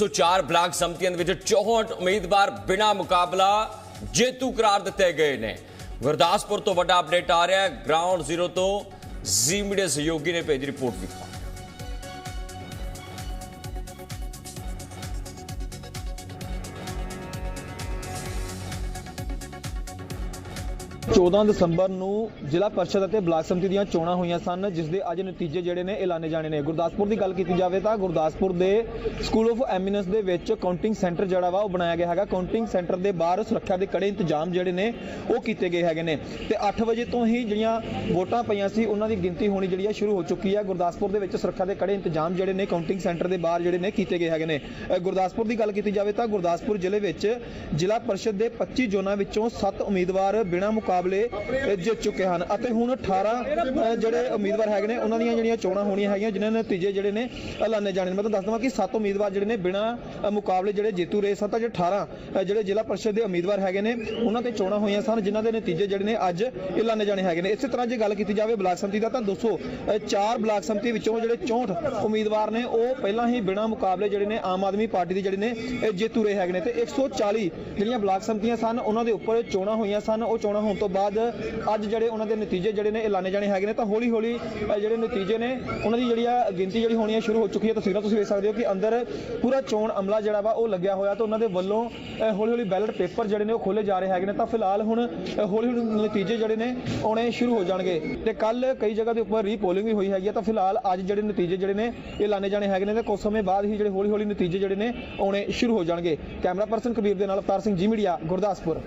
104 block ਸੰਮਤੀਆਂ ਦੇ ਵਿੱਚ 64 ਉਮੀਦਵਾਰ ਬਿਨਾਂ ਮੁਕਾਬਲਾ ਜੇਤੂ ਕਰਾਰ ਦਿੱਤੇ ਗਏ ਨੇ। ਗੁਰਦਾਸਪੁਰ ਤੋਂ ਵੱਡਾ ਅਪਡੇਟ ਆ ਰਿਹਾ ਹੈ। ਗਰਾਊਂਡ ਜ਼ੀਰੋ ਤੋਂ ਜ਼ੀ ਮੀਡੀਆ ਸਹਿਯੋਗੀ ਨੇ ਭੇਜੀ ਰਿਪੋਰਟ ਵੀ 14 ਦਸੰਬਰ ਨੂੰ ਜ਼ਿਲ੍ਹਾ ਪਰਿਸ਼ਦ ਅਤੇ ਬਲਾਕ ਸਮਿਤੀ ਦੀਆਂ ਚੋਣਾਂ ਹੋਈਆਂ ਸਨ, ਜਿਸ ਦੇ ਅੱਜ ਨਤੀਜੇ ਜਿਹੜੇ ਨੇ ਐਲਾਨੇ ਜਾਣੇ ਨੇ। ਗੁਰਦਾਸਪੁਰ ਦੀ ਗੱਲ ਕੀਤੀ ਜਾਵੇ ਤਾਂ ਗੁਰਦਾਸਪੁਰ ਦੇ ਸਕੂਲ ਆਫ ਐਮਿਨੈਂਸ ਦੇ ਵਿੱਚ ਕਾਊਂਟਿੰਗ ਸੈਂਟਰ ਜਿਹੜਾ ਵਾ ਉਹ ਬਣਾਇਆ ਗਿਆ ਹੈਗਾ। ਕਾਊਂਟਿੰਗ ਸੈਂਟਰ ਦੇ ਬਾਹਰ ਸੁਰੱਖਿਆ ਦੇ ਕੜੇ ਇੰਤਜ਼ਾਮ ਜਿਹੜੇ ਨੇ ਉਹ ਕੀਤੇ ਗਏ ਹੈਗੇ ਨੇ। ਤੇ 8 ਵਜੇ ਤੋਂ ਹੀ ਜਿਹੜੀਆਂ ਵੋਟਾਂ ਪਈਆਂ ਸੀ, ਉਹਨਾਂ ਦੀ ਗਿਣਤੀ ਹੋਣੀ ਜਿਹੜੀ ਆ ਸ਼ੁਰੂ ਹੋ ਚੁੱਕੀ ਹੈ ਗੁਰਦਾਸਪੁਰ ਦੇ ਵਿੱਚ ਸੁਰੱਖਿਆ ਦੇ ਕੜੇ ਇੰਤਜ਼ਾਮ ਜਿਹੜੇ ਨੇ ਕਾਊਂਟਿੰਗ ਸੈਂਟਰ ਦੇ ਬਾਹਰ ਜਿਹੜੇ ਨੇ ਕੀਤੇ ਗਏ ਹੈਗੇ ਨੇ। ਗੁਰਦਾਸਪੁਰ ਦੀ ਗੱਲ ਕੀਤੀ ਜਾਵੇ ਤਾਂ ਗੁਰਦਾਸਪੁਰ ਜ਼ਿਲ੍ਹੇ ਵਿੱਚ ਜ਼ਿਲ੍ਹਾ ਪਰਿਸ਼ਦ ਦੇ 25 ਜ਼ੋਨਾਂ ਵਿੱਚੋਂ 7 ਉਮੀਦਵਾਰ ਬਿਨਾਂ ਮੁਕਾਬਲੇ ਜਿੱਤ ਚੁੱਕੇ ਹਨ। ਅਤੇ ਹੁਣ 18 ਅ, ਜਿਹੜੇ ਉਮੀਦਵਾਰ ਹੈਗੇ ਨੇ ਉਹਨਾਂ ਦੀਆਂ ਜਿਹੜੀਆਂ ਚੋਣਾਂ ਹੋਣੀਆਂ ਹੈਗੀਆਂ ਜਿਨ੍ਹਾਂ ਦੇ ਨਤੀਜੇ ਜਿਹੜੇ ਨੇ ਐਲਾਨੇ ਜਾਣੇ ਨੇ। ਮੈਂ ਤੁਹਾਨੂੰ ਦੱਸ ਦਵਾਂ ਕਿ 7 ਉਮੀਦਵਾਰ ਜਿਹੜੇ ਨੇ ਬਿਨਾਂ ਮੁਕਾਬਲੇ ਜਿਹੜੇ ਜੇਤੂ ਰਹੇ ਸਨ ਤਾਂ ਜਿਹੜੇ 18 ਅ, ਜਿਹੜੇ ਜ਼ਿਲ੍ਹਾ ਪਰਿਸ਼ਦ ਦੇ ਉਮੀਦਵਾਰ ਹੈਗੇ ਨੇ ਉਹਨਾਂ ਤੇ ਚੋਣਾਂ ਹੋਈਆਂ ਸਨ ਜਿਨ੍ਹਾਂ ਦੇ ਨਤੀਜੇ ਜਿਹੜੇ ਨੇ ਅੱਜ ਐਲਾਨੇ ਜਾਣੇ ਹੈਗੇ ਨੇ। ਇਸੇ ਤਰ੍ਹਾਂ ਜੇ ਗੱਲ ਕੀਤੀ ਜਾਵੇ ਬਲਾਕ ਸੰਮਤੀ ਦਾ ਤਾਂ 204 ਬਲਾਕ ਸੰਮਤੀ ਵਿੱਚੋਂ ਜਿਹੜੇ 64 ਉਮੀਦਵਾਰ ਨੇ ਉਹ ਪਹਿਲਾਂ ਹੀ ਬਿਨਾਂ ਮੁਕਾਬਲੇ ਜਿਹੜੇ ਨੇ ਆਮ ਆਦਮੀ ਪਾਰਟੀ ਦੇ ਜਿਹੜੇ ਨੇ ਜੇਤੂ ਰਹੇ ਹੈਗੇ ਨੇ। ਤੇ 140 ਜਿਹੜੀਆਂ ਬਲਾਕ ਸੰਮਤੀਆਂ ਸਨ ਉਹਨਾਂ ਦੇ ਉੱਪਰ ਚੋਣਾਂ ਹੋਈਆਂ ਸਨ। ਉਹ ਚੋਣਾਂ ਹੋਣ ਤੋਂ ਤੋਂ ਬਾਅਦ ਅੱਜ ਜਿਹੜੇ ਉਹਨਾਂ ਦੇ ਨਤੀਜੇ ਜਿਹੜੇ ਨੇ ਐਲਾਨੇ ਜਾਣੇ ਹੈਗੇ ਨੇ। ਤਾਂ ਹੌਲੀ ਹੌਲੀ ਜਿਹੜੇ ਨਤੀਜੇ ਨੇ, ਉਹਨਾਂ ਦੀ ਜਿਹੜੀ ਆ ਗਿਣਤੀ ਜਿਹੜੀ ਹੋਣੀ ਹੈ ਸ਼ੁਰੂ ਹੋ ਚੁੱਕੀ ਹੈ। ਤਸਵੀਰਾਂ ਤੁਸੀਂ ਵੇਖ ਸਕਦੇ ਹੋ ਕਿ ਅੰਦਰ ਪੂਰਾ ਚੋਣ ਅਮਲਾ ਜਿਹੜਾ ਵਾ, ਉਹ ਲੱਗਿਆ ਹੋਇਆ। ਤਾਂ ਉਹਨਾਂ ਦੇ ਵੱਲੋਂ ਹੌਲੀ ਹੌਲੀ ਬੈਲਟ ਪੇਪਰ ਜਿਹੜੇ ਨੇ, ਉਹ ਖੋਲੇ ਜਾ ਰਹੇ ਹੈਗੇ ਨੇ। ਤਾਂ ਫਿਲਹਾਲ ਹੁਣ ਹੌਲੀ ਹੌਲੀ ਨਤੀਜੇ ਜਿਹੜੇ ਨੇ, ਆਉਣੇ ਸ਼ੁਰੂ ਹੋ ਜਾਣਗੇ। ਤੇ ਕੱਲ ਕਈ ਜਗ੍ਹਾ ਦੇ ਉੱਪਰ ਰੀਪੋਲਿੰਗ ਵੀ ਹੋਈ ਹੈਗੀ ਹੈ ਤਾਂ ਫਿਲਹਾਲ ਅੱਜ ਜਿਹੜੇ ਨਤੀਜੇ ਜਿਹੜੇ ਨੇ, ਇਹ ਲਾਣੇ ਜਾਣੇ ਹੈਗੇ ਨੇ। ਤੇ ਕੁਝ ਸਮੇਂ ਬਾਅਦ ਹੀ ਜਿਹੜੇ ਹੌਲੀ ਹੌਲੀ ਨਤੀਜੇ ਜਿਹੜੇ ਨੇ, ਆਉਣੇ ਸ਼ੁਰੂ ਹੋ ਜਾਣਗੇ। ਕੈਮਰਾ ਪਰਸਨ ਕਬੀਰ ਦੇ ਨਾਲ ਅਵਤਾਰ ਸਿੰਘ ਜੀ ਮੀਡੀਆ, ਗੁਰਦਾਸਪੁਰ।